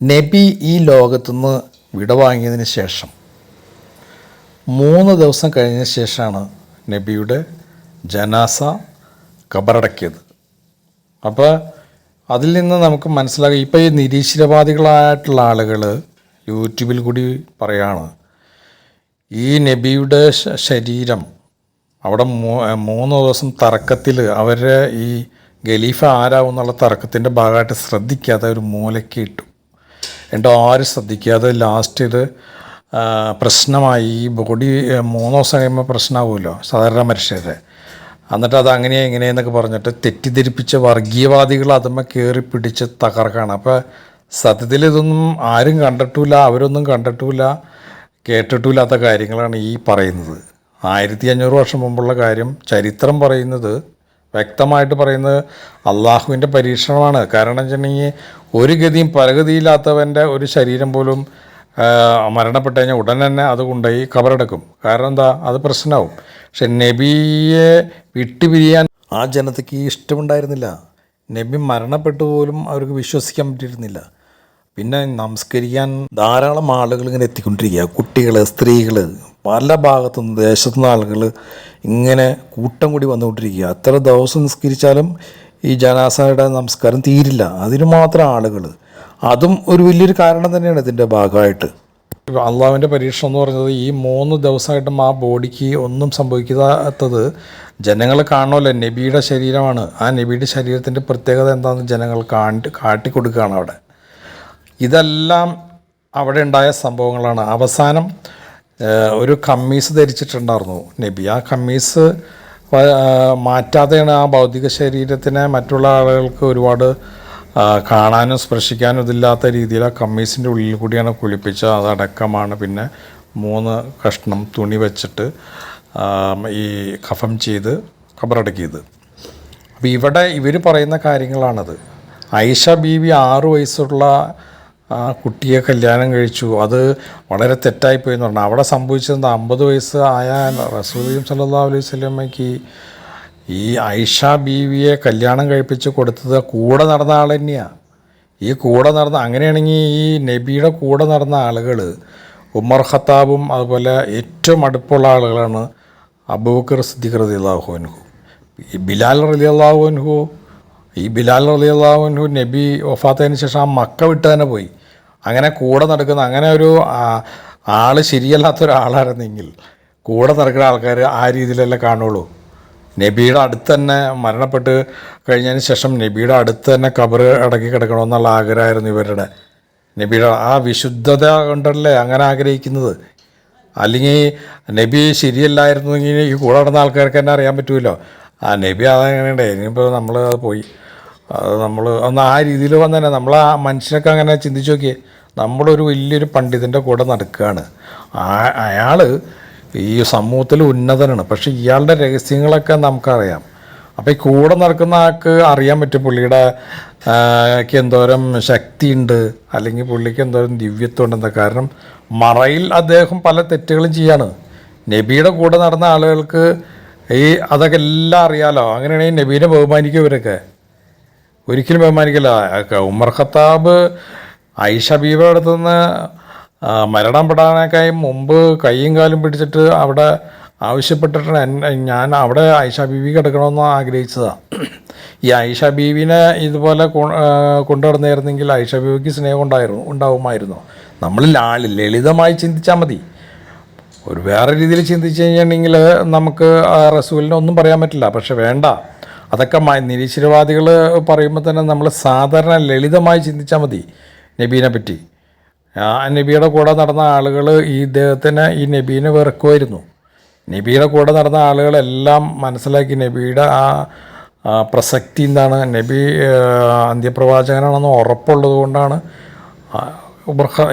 നബി ഈ ലോകത്തുനിന്ന് വിടവാങ്ങിയതിന് ശേഷം മൂന്ന് ദിവസം കഴിഞ്ഞ ശേഷമാണ് നബിയുടെ ജനാസ കബറടക്കിയത്. അപ്പോൾ അതിൽ നിന്ന് നമുക്ക് മനസ്സിലാകും ഇപ്പോൾ ഈ നിരീശ്വരവാദികളായിട്ടുള്ള ആളുകൾ യൂട്യൂബിൽ കൂടി പറയാണ് ഈ നബിയുടെ ശരീരം അവിടെ മൂന്ന് ദിവസം തറക്കത്തിൽ അവരെ ഈ ഗലീഫ ആരാവും എന്നുള്ള തർക്കത്തിന്റെ ഭാഗമായിട്ട് ശ്രദ്ധിക്കാതെ ഒരു മൂലയ്ക്ക് ഇട്ടു. എന്നിട്ട് ആരും ശ്രദ്ധിക്കാതെ ലാസ്റ്റ് ഇത് പ്രശ്നമായി. ഈ ബോഡി മൂന്ന് ദിവസം കഴിയുമ്പോൾ പ്രശ്നമാവുമല്ലോ സാധാരണ മനുഷ്യരെ എന്നിട്ട് അത് അങ്ങനെയാണ് എങ്ങനെയെന്നൊക്കെ പറഞ്ഞിട്ട് തെറ്റിദ്ധരിപ്പിച്ച വർഗീയവാദികൾ അതുമ്മ കയറി പിടിച്ച് തകർക്കാണ്. അപ്പോൾ സത്യത്തിൽ ഇതൊന്നും ആരും കണ്ടിട്ടില്ല അവരൊന്നും കണ്ടിട്ടില്ല കേട്ടിട്ടില്ലാത്ത കാര്യങ്ങളാണ് ഈ പറയുന്നത്. ആയിരത്തി അഞ്ഞൂറ് വർഷം മുമ്പുള്ള കാര്യം ചരിത്രം പറയുന്നത് വ്യക്തമായിട്ട് പറയുന്നത് അള്ളാഹുവിന്റെ പരീക്ഷണമാണ്. കാരണം വെച്ചിട്ടുണ്ടെങ്കിൽ ഒരു ഗതിയും പരഗതിയില്ലാത്തവന്റെ ഒരു ശരീരം പോലും മരണപ്പെട്ട് കഴിഞ്ഞാൽ ഉടൻ തന്നെ അത് കൊണ്ടുപോയി കബറടക്കും. കാരണം എന്താ? അത് പ്രശ്നമാവും. പക്ഷെ നബിയെ വിട്ടുപിരിയാൻ ആ ജനതയ്ക്ക് ഇഷ്ടമുണ്ടായിരുന്നില്ല. നബി മരണപ്പെട്ടു പോലും അവർക്ക് വിശ്വസിക്കാൻ പറ്റിയിരുന്നില്ല. പിന്നെ നമസ്കരിക്കാൻ ധാരാളം ആളുകൾ ഇങ്ങനെ എത്തിക്കൊണ്ടിരിക്കുക. കുട്ടികൾ സ്ത്രീകൾ പല ഭാഗത്തുനിന്ന് ദേശത്തുനിന്ന് ആളുകൾ ഇങ്ങനെ കൂട്ടം കൂടി വന്നുകൊണ്ടിരിക്കുക. അത്ര ദിവസം നിസ്കരിച്ചാലും ഈ ജനാസയുടെ നമസ്കാരം തീരില്ല. അതിന് മാത്രം ആളുകൾ അതും ഒരു വലിയൊരു കാരണം തന്നെയാണ് ഇതിന്റെ ഭാഗമായിട്ട്. അള്ളാഹുവിന്റെ പരീക്ഷണം എന്ന് പറഞ്ഞത് ഈ മൂന്ന് ദിവസമായിട്ടും ആ ബോഡിക്ക് ഒന്നും സംഭവിക്കാത്തത് ജനങ്ങൾ കാണുമല്ലോ നബിയുടെ ശരീരമാണ്. ആ നബിയുടെ ശരീരത്തിന്റെ പ്രത്യേകത എന്താണെന്ന് ജനങ്ങൾ കാട്ടി കാട്ടിക്കൊടുക്കുകയാണ് അവിടെ. ഇതെല്ലാം അവിടെ ഉണ്ടായ സംഭവങ്ങളാണ്. അവസാനം ഒരു കമ്മീസ് ധരിച്ചിട്ടുണ്ടായിരുന്നു നബി. ആ കമ്മീസ് മാറ്റാതെയാണ് ആ ഭൗതിക ശരീരത്തിനെ മറ്റുള്ള ആളുകൾക്ക് ഒരുപാട് കാണാനും സ്പർശിക്കാനും ഇതില്ലാത്ത രീതിയിൽ ആ കമ്മീസിന്റെ ഉള്ളിൽ കൂടിയാണ് കുളിപ്പിച്ചത്. അതടക്കമാണ് പിന്നെ മൂന്ന് കഷ്ണം തുണി വെച്ചിട്ട് ഈ കഫം ചെയ്ത് കബറടക്കിയത്. അപ്പോൾ ഇവിടെ ഇവർ പറയുന്ന കാര്യങ്ങളാണത്. ഐഷ ബീവി ആറു വയസ്സുള്ള ആ കുട്ടിയെ കല്യാണം കഴിച്ചു. അത് വളരെ തെറ്റായിപ്പോയി എന്ന് പറഞ്ഞു. അവിടെ സംഭവിച്ചത് അമ്പത് വയസ്സ് ആയ റസൂലും സല്ലാ അലൈഹി സ്വലമയ്ക്ക് ഈ ഐഷ ബീവിയെ കല്യാണം കഴിപ്പിച്ച് കൊടുത്തത് കൂടെ നടന്ന ആൾ തന്നെയാണ് ഈ കൂടെ നടന്ന അങ്ങനെയാണെങ്കിൽ ഈ നബിയുടെ കൂടെ നടന്ന ആളുകൾ ഉമർ ഖത്താബും അതുപോലെ ഏറ്റവും അടുപ്പുള്ള ആളുകളാണ് അബൂബക്കർ സിദ്ദീഖ് റതി അൻഹു. ഈ ബിലാൽ റലി അൻഹു ഈ ബിലാൽ റലി അൻഹു നബി വഫാത്തതിന് ശേഷം ആ മക്ക വിട്ട് തന്നെ പോയി. അങ്ങനെ കൂടെ നടക്കുന്ന അങ്ങനെ ഒരു ആൾ ശരിയല്ലാത്ത ഒരാളായിരുന്നെങ്കിൽ കൂടെ നടക്കുന്ന ആൾക്കാർ ആ രീതിയിലല്ലേ കാണുള്ളൂ. നബിയുടെ അടുത്ത് തന്നെ മരണപ്പെട്ട് കഴിഞ്ഞതിന് ശേഷം നബിയുടെ അടുത്ത് തന്നെ കബർ അടക്കി കിടക്കണമെന്നുള്ള ആഗ്രഹമായിരുന്നു ഇവരുടെ. നബിയുടെ ആ വിശുദ്ധത കൊണ്ടല്ലേ അങ്ങനെ ആഗ്രഹിക്കുന്നത്? അല്ലെങ്കിൽ നബി ശരിയല്ലായിരുന്നെങ്കിൽ ഈ കൂടെ നടന്ന ആൾക്കാർക്ക് തന്നെ അറിയാൻ പറ്റുമല്ലോ ആ നബി അതെങ്ങനെയുണ്ട്? ഇനിയിപ്പോൾ നമ്മൾ അത് പോയി. അത് നമ്മൾ ഒന്ന് ആ രീതിയിൽ വന്നെ നമ്മൾ ആ മനുഷ്യനൊക്കെ അങ്ങനെ ചിന്തിച്ച് നോക്കിയേ നമ്മളൊരു വലിയൊരു പണ്ഡിതന്റെ കൂടെ നടക്കുകയാണ്. അയാൾ ഈ സമൂഹത്തിൽ ഉന്നതനാണ്. പക്ഷേ ഇയാളുടെ രഹസ്യങ്ങളൊക്കെ നമുക്കറിയാം. അപ്പോൾ ഈ കൂടെ നടക്കുന്ന ആൾക്ക് അറിയാൻ പറ്റും. പുള്ളിയുടെ എന്തോരം ശക്തിയുണ്ട്. അല്ലെങ്കിൽ പുള്ളിക്ക് എന്തോരം ദിവ്യത്വം ഉണ്ടെന്ന് കാരണം മറയിൽ അദ്ദേഹം പല തെറ്റുകളും ചെയ്യാണ്. നബിയുടെ കൂടെ നടന്ന ആളുകൾക്ക് ഈ അതൊക്കെ എല്ലാം അറിയാലോ. അങ്ങനെയാണെങ്കിൽ നബീനെ ബഹുമാനിക്കും ഇവരൊക്കെ. ഒരിക്കലും ബഹുമാനിക്കില്ല. ഉമർ ഖത്താബ് ഐഷ ബീബയുടെ അടുത്ത് നിന്ന് മരണം മരണപ്പെടാനേക്കായി മുമ്പ് കൈയും കാലും പിടിച്ചിട്ട് അവിടെ ആവശ്യപ്പെട്ടിട്ട് ഞാൻ അവിടെ ഐഷ ബീവി കിടക്കണമെന്ന് ആഗ്രഹിച്ചതാണ് ഈ ഐഷ ബീവിനെ ഇതുപോലെ കൊ- ആ, കൊണ്ടു നടന്നായിരുന്നെങ്കിൽ ഐഷ ബീവിക്ക് സ്നേഹം ഉണ്ടായിരുന്നു ഉണ്ടാവുമായിരുന്നു. നമ്മൾ ലാ- ലളിതമായി ചിന്തിച്ചാൽ മതി. ഒരു വേറെ രീതിയിൽ ചിന്തിച്ച് കഴിഞ്ഞിട്ടുണ്ടെങ്കിൽ നമുക്ക് റസൂലിനെ ഒന്നും പറയാൻ പറ്റില്ല. പക്ഷെ വേണ്ട. അതൊക്കെ നിരീശ്വരവാദികൾ പറയുമ്പോൾ തന്നെ നമ്മൾ സാധാരണ ലളിതമായി ചിന്തിച്ചാൽ മതി നബീനെ പറ്റി. ആ നബിയുടെ കൂടെ നടന്ന ആളുകൾ ഈ ഇദ്ദേഹത്തിന് ഈ നബീനെ വെറുക്കുമായിരുന്നു നബിയുടെ കൂടെ നടന്ന ആളുകളെല്ലാം മനസ്സിലാക്കി നബിയുടെ ആ പ്രസക്തി എന്താണ്? നബി അന്ത്യപ്രവാചകനാണെന്ന് ഉറപ്പുള്ളത് കൊണ്ടാണ്.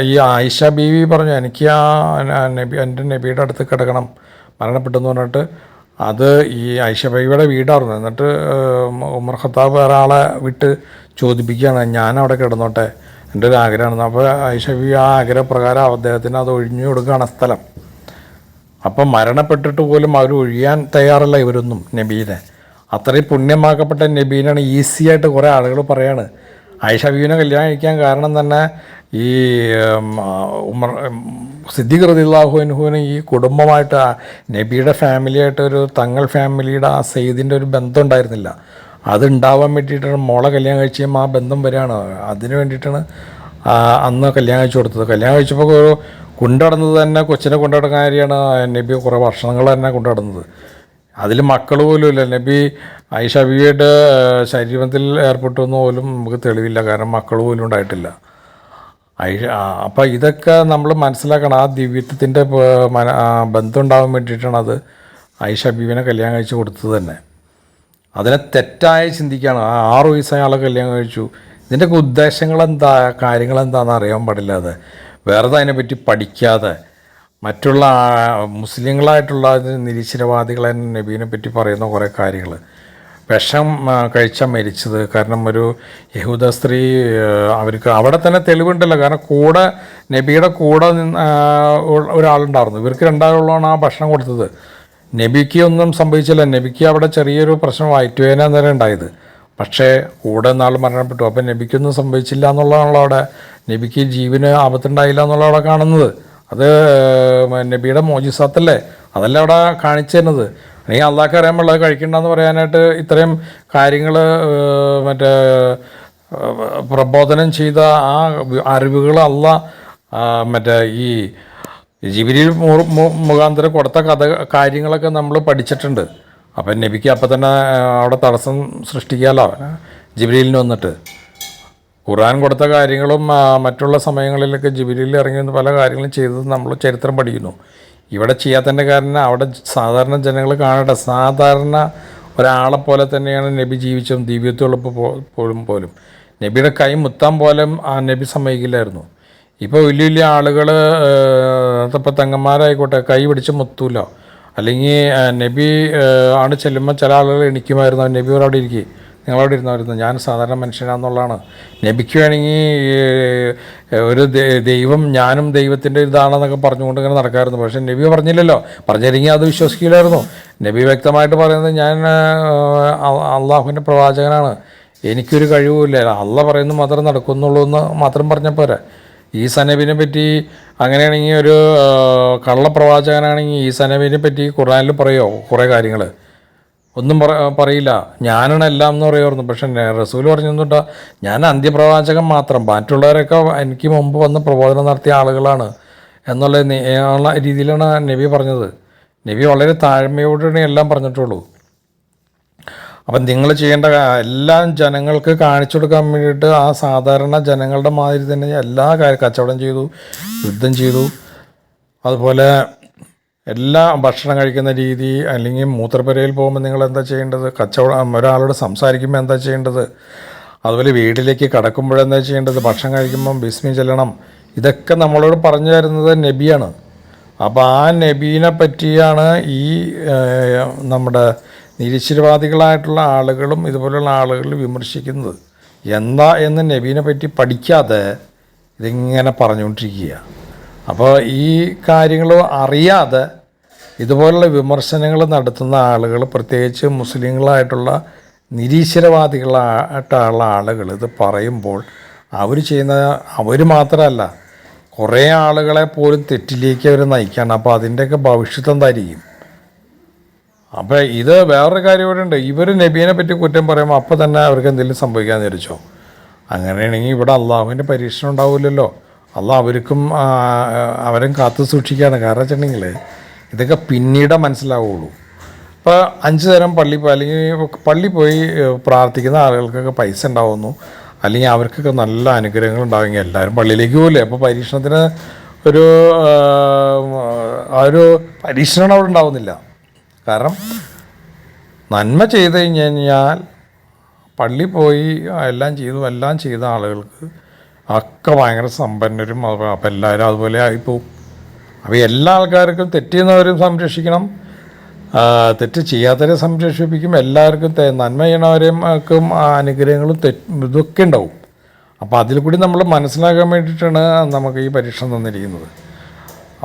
ഈ ആയിഷ ബീവി പറഞ്ഞു എനിക്ക് ആ നബി എന്റെ നബിയുടെ അടുത്ത് കിടക്കണം. മരണപ്പെട്ടെന്ന് പറഞ്ഞിട്ട് അത് ഈ ആയിഷ ബീവിയുടെ വീടായിരുന്നു. എന്നിട്ട് ഉമർ ഖത്താബ് ഒരാളെ വിട്ട് ചോദിപ്പിക്കുകയാണ് ഞാൻ അവിടെ കിടന്നോട്ടെ? എന്റെ ഒരു ആഗ്രഹമാണ്. അപ്പോൾ ബീവി ആ ആഗ്രഹപ്രകാരം അദ്ദേഹത്തിന് അത് ഒഴിഞ്ഞു കൊടുക്കുകയാണ് സ്ഥലം. അപ്പം മരണപ്പെട്ടിട്ട് പോലും അവർ ഒഴിയാൻ തയ്യാറല്ല ഇവരൊന്നും നബീനെ. അത്രയും പുണ്യമാക്കപ്പെട്ട നബീനാണ് ഈസിയായിട്ട് കുറേ ആളുകൾ പറയാണ്. ഐഷബീനെ കല്യാണം കഴിക്കാൻ കാരണം തന്നെ ഈ ഉമർ സിദ്ദീഖ് റദിള്ളാഹു അൻഹുവിന് ഈ കുടുംബമായിട്ട് നബിയുടെ ഫാമിലിയായിട്ട് ഒരു തങ്ങൾ ഫാമിലിയുടെ ആ സെയ്ദിന്റെ ഒരു ബന്ധം ഉണ്ടായിരുന്നില്ല അത് ഉണ്ടാവാൻ വേണ്ടിയിട്ടാണ് മോളെ കല്യാണം കഴിച്ചും ആ ബന്ധം വരികയാണ്. അതിന് വേണ്ടിയിട്ടാണ് അന്ന് കല്യാണം കഴിച്ചു കൊടുത്തത്. കല്യാണം കഴിച്ചപ്പോൾ ഒരു കൊണ്ടുനടന്നത് തന്നെ കൊച്ചിനെ കൊണ്ടടക്കാൻ കാര്യമാണ് നബി കുറേ വർഷങ്ങൾ തന്നെ കൊണ്ടുനടന്നത് അതിൽ മക്കൾ പോലും ഇല്ല. നബി ഐഷ ബിയുടെ ശരീരത്തിൽ ഏർപ്പെട്ടെന്ന് പോലും നമുക്ക് തെളിവില്ല. കാരണം മക്കൾ പോലും ഉണ്ടായിട്ടില്ല. അപ്പം ഇതൊക്കെ നമ്മൾ മനസ്സിലാക്കണം. ആ ദിവ്യത്വത്തിന്റെ ബന്ധം ഉണ്ടാവാൻ വേണ്ടിയിട്ടാണ് അത് ഐഷ ബീവിനെ കല്യാണം കഴിച്ച് കൊടുത്തത് തന്നെ. അതിനെ തെറ്റായ ചിന്തിക്കുകയാണ് ആ ആറ് വയസ്സായ ആളെ കല്യാണം കഴിച്ചു. ഇതിന്റെയൊക്കെ കാര്യങ്ങൾ എന്താണെന്ന് അറിയാൻ പാടില്ലാതെ വേറെ അതിനെപ്പറ്റി പഠിക്കാതെ. മറ്റുള്ള മുസ്ലിങ്ങളായിട്ടുള്ള നിരീശ്വരവാദികളെ നബീനെ പറ്റി പറയുന്ന കുറേ കാര്യങ്ങൾ വിഷം കഴിച്ച മരിച്ചത്. കാരണം ഒരു യഹൂദ സ്ത്രീ അവർക്ക് അവിടെ തന്നെ തെളിവുണ്ടല്ലോ. കാരണം കൂടെ നബിയുടെ കൂടെ നിന്ന് ഒരാളുണ്ടായിരുന്നു. ഇവർക്ക് രണ്ടാളുള്ളതാണ് ആ ഭക്ഷണം കൊടുത്തത്. നബിക്ക് ഒന്നും സംഭവിച്ചില്ല. നബിക്ക് അവിടെ ചെറിയൊരു പ്രശ്നം വയറ്റുവേന നേരം ഉണ്ടായത്. പക്ഷേ കൂടെ നാൾ മരണപ്പെട്ടു അപ്പം നബിക്കൊന്നും സംഭവിച്ചില്ല എന്നുള്ളതാണല്ലോ അവിടെ. നബിക്ക് ജീവന് ആപത്തുണ്ടായില്ല എന്നുള്ള അവിടെ കാണുന്നത്. അത് നബിയുടെ മോജിസാത്തല്ലേ? അതല്ലേ അവിടെ കാണിച്ചു തരുന്നത്. അല്ലെങ്കിൽ അള്ളാഹ്ക്ക് അത് കഴിക്കണ്ടെന്ന് പറയാനായിട്ട് ഇത്രയും കാര്യങ്ങൾ മറ്റേ പ്രബോധനം ചെയ്ത ആ അറിവുകൾ അല്ല മറ്റേ ഈ ജിബിരിയിൽ മുഖാന്തരം കൊടുത്ത കഥ കാര്യങ്ങളൊക്കെ നമ്മൾ പഠിച്ചിട്ടുണ്ട്. അപ്പം നബിക്ക് അപ്പം തന്നെ അവിടെ തടസ്സം സൃഷ്ടിക്കാമല്ലോ ജിബിരിലിന് വന്നിട്ട്. ഖുർആൻ കൊടുത്ത കാര്യങ്ങളും മറ്റുള്ള സമയങ്ങളിലൊക്കെ ജിബിലിയിൽ ഇറങ്ങി വന്ന് പല കാര്യങ്ങളും ചെയ്തത് നമ്മൾ ചരിത്രം പഠിക്കുന്നു. ഇവിടെ ചെയ്യാത്തതിന്റെ കാരണം അവിടെ സാധാരണ ജനങ്ങൾ കാണട്ടെ. സാധാരണ ഒരാളെ പോലെ തന്നെയാണ് നബി ജീവിച്ചതും ദിവ്യത്തുള്ളപ്പോൾ പോലും പോലും. നബിയുടെ കൈ മുത്താൻ പോലും ആ നബി സമ്മതിക്കില്ലായിരുന്നു. ഇപ്പോൾ വലിയ വലിയ ആളുകൾ ഇപ്പോൾ തെങ്ങന്മാരായിക്കോട്ടെ കൈ പിടിച്ച് മുത്തൂല. അല്ലെങ്കിൽ നബി ആണ് ചെല്ലുമ്പോൾ ചില ആളുകൾ എണിക്കുമായിരുന്നു. നബി അവിടെ ഇരിക്കും. നിങ്ങളവിടെ ഇരുന്നായിരുന്നു. ഞാൻ സാധാരണ മനുഷ്യനാണെന്നുള്ളതാണ്. നബിക്ക് വേണമെങ്കിൽ ഒരു ദൈവം ഞാനും ദൈവത്തിന്റെ ഇതാണെന്നൊക്കെ പറഞ്ഞുകൊണ്ട് ഇങ്ങനെ നടക്കായിരുന്നു. പക്ഷേ നബി പറഞ്ഞില്ലല്ലോ. പറഞ്ഞില്ലെങ്കിൽ അത് വിശ്വസിക്കില്ലായിരുന്നു. നബി വ്യക്തമായിട്ട് പറയുന്നത് ഞാൻ അള്ളാഹുവിന്റെ പ്രവാചകനാണ്. എനിക്കൊരു കഴിവുമില്ല. അള്ള പറയുന്നത് മാത്രം നടക്കുന്നുള്ളൂ എന്ന് മാത്രം പറഞ്ഞാൽ പോരാ. ഈസ നബിനെ പറ്റി അങ്ങനെയാണെങ്കിൽ ഒരു കള്ളപ്രവാചകനാണെങ്കിൽ ഈ സനബിനെ പറ്റി ഖുറാനിൽ പറയുമോ കുറേ കാര്യങ്ങൾ. ഒന്നും പറ പറയില്ല. ഞാനാണ് എല്ലാം എന്ന് പറയുമായിരുന്നു പക്ഷെ റസൂൽ പറഞ്ഞിട്ടുണ്ടാ ഞാൻ അന്ത്യപ്രവാചകൻ മാത്രം മറ്റുള്ളവരൊക്കെ എനിക്ക് മുമ്പ് വന്ന് പ്രബോധനം നടത്തിയ ആളുകളാണ് എന്നുള്ള രീതിയിലാണ് നബി പറഞ്ഞത്. നബി വളരെ താഴ്മയോടെ എല്ലാം പറഞ്ഞിട്ടുള്ളൂ. അപ്പം നിങ്ങൾ ചെയ്യേണ്ട എല്ലാ ജനങ്ങൾക്ക് കാണിച്ചു കൊടുക്കാൻ വേണ്ടിയിട്ട് ആ സാധാരണ ജനങ്ങളുടെ മാതിരി തന്നെ എല്ലാ കാര്യം കച്ചവടം ചെയ്തു യുദ്ധം ചെയ്തു. അതുപോലെ എല്ലാ ഭക്ഷണം കഴിക്കുന്ന രീതി അല്ലെങ്കിൽ മൂത്രപ്പുരയിൽ പോകുമ്പോൾ നിങ്ങൾ എന്താ ചെയ്യേണ്ടത്? കച്ചവടം ഒരാളോട് സംസാരിക്കുമ്പോൾ എന്താ ചെയ്യേണ്ടത്? അതുപോലെ വീട്ടിലേക്ക് കടക്കുമ്പോഴെന്താ ചെയ്യേണ്ടത്? ഭക്ഷണം കഴിക്കുമ്പം ബിസ്മി ചെല്ലണം. ഇതൊക്കെ നമ്മളോട് പറഞ്ഞു തരുന്നത് നബിയാണ്. അപ്പോൾ ആ നബീനെ പറ്റിയാണ് ഈ നമ്മുടെ നിരീശ്വരവാദികളായിട്ടുള്ള ആളുകളും ഇതുപോലുള്ള ആളുകൾ വിമർശിക്കുന്നത്. എന്താ എന്ന് നബീനെ പറ്റി പഠിക്കാതെ ഇതിങ്ങനെ പറഞ്ഞുകൊണ്ടിരിക്കുക അപ്പോൾ ഈ കാര്യങ്ങൾ അറിയാതെ ഇതുപോലുള്ള വിമർശനങ്ങൾ നടത്തുന്ന ആളുകൾ പ്രത്യേകിച്ച് മുസ്ലിങ്ങളായിട്ടുള്ള നിരീശ്വരവാദികളായിട്ടുള്ള ആളുകൾ ഇത് പറയുമ്പോൾ അവർ ചെയ്യുന്ന അവർ മാത്രമല്ല കുറേ ആളുകളെ പോലും തെറ്റിലേക്ക് അവർ നയിക്കുകയാണ് അപ്പോൾ അതിന്റെയൊക്കെ ഭവിഷ്യത്ത് എന്തായിരിക്കും? അപ്പോൾ ഇത് വേറൊരു കാര്യം ഇവിടെ ഉണ്ട്. ഇവർ നബീനെ പറ്റി കുറ്റം പറയുമ്പോൾ അപ്പോൾ തന്നെ അവർക്ക് എന്തെങ്കിലും സംഭവിക്കാമെന്ന് വിചാരിച്ചോ? അങ്ങനെയാണെങ്കിൽ ഇവിടെ അള്ളാഹുവിന്റെ പരീക്ഷണം ഉണ്ടാവില്ലല്ലോ. അള്ളാഹ് അവർക്കും അവരും കാത്തു സൂക്ഷിക്കുകയാണ്. കാരണം വെച്ചിട്ടുണ്ടെങ്കിൽ ഇതൊക്കെ പിന്നീട് മനസ്സിലാവുള്ളൂ. ഇപ്പോൾ അഞ്ച് തരം പള്ളി അല്ലെങ്കിൽ പള്ളി പോയി പ്രാർത്ഥിക്കുന്ന ആളുകൾക്കൊക്കെ പൈസ ഉണ്ടാവുന്നു. അല്ലെങ്കിൽ അവർക്കൊക്കെ നല്ല അനുഗ്രഹങ്ങൾ ഉണ്ടാവുമെങ്കിൽ എല്ലാവരും പള്ളിയിലേക്ക് പോകില്ലേ അപ്പോൾ പരീക്ഷണത്തിന് ഒരു ആ ഒരു പരീക്ഷണം അവിടെ ഉണ്ടാവുന്നില്ല. കാരണം നന്മ ചെയ്ത് കഴിഞ്ഞ് കഴിഞ്ഞാൽ പള്ളി പോയി എല്ലാം ചെയ്തു എല്ലാം ചെയ്ത ആളുകൾക്ക് ഒക്കെ ഭയങ്കര സമ്പന്നരും. അപ്പം എല്ലാവരും അതുപോലെ ആയിപ്പോവും. അപ്പോൾ എല്ലാ ആൾക്കാർക്കും തെറ്റ് ചെയ്യുന്നവരും സംരക്ഷിക്കണം തെറ്റ് ചെയ്യാത്തവരെ സംരക്ഷിപ്പിക്കും. എല്ലാവർക്കും നന്മ ചെയ്യണവരെയും ഒക്കെ അനുഗ്രഹങ്ങളും തെറ്റ് ഇതൊക്കെ ഉണ്ടാവും. അപ്പോൾ അതിൽ കൂടി നമ്മൾ മനസ്സിലാക്കാൻ വേണ്ടിയിട്ടാണ് നമുക്ക് ഈ പരീക്ഷ തന്നിരിക്കുന്നത്.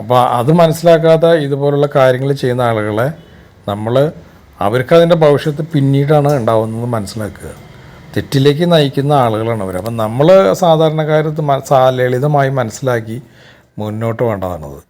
അപ്പോൾ അത് മനസ്സിലാക്കാതെ ഇതുപോലുള്ള കാര്യങ്ങൾ ചെയ്യുന്ന ആളുകളെ നമ്മൾ അവർക്ക് അതിന്റെ ഭവിഷ്യത്ത് പിന്നീടാണ് ഉണ്ടാവുന്നത് മനസ്സിലാക്കുക. തെറ്റിലേക്ക് നയിക്കുന്ന ആളുകളാണ് അവർ അപ്പം നമ്മൾ സാധാരണക്കാരത്ത് ലളിതമായി മനസ്സിലാക്കി മുന്നോട്ട് വേണ്ടതാണത്.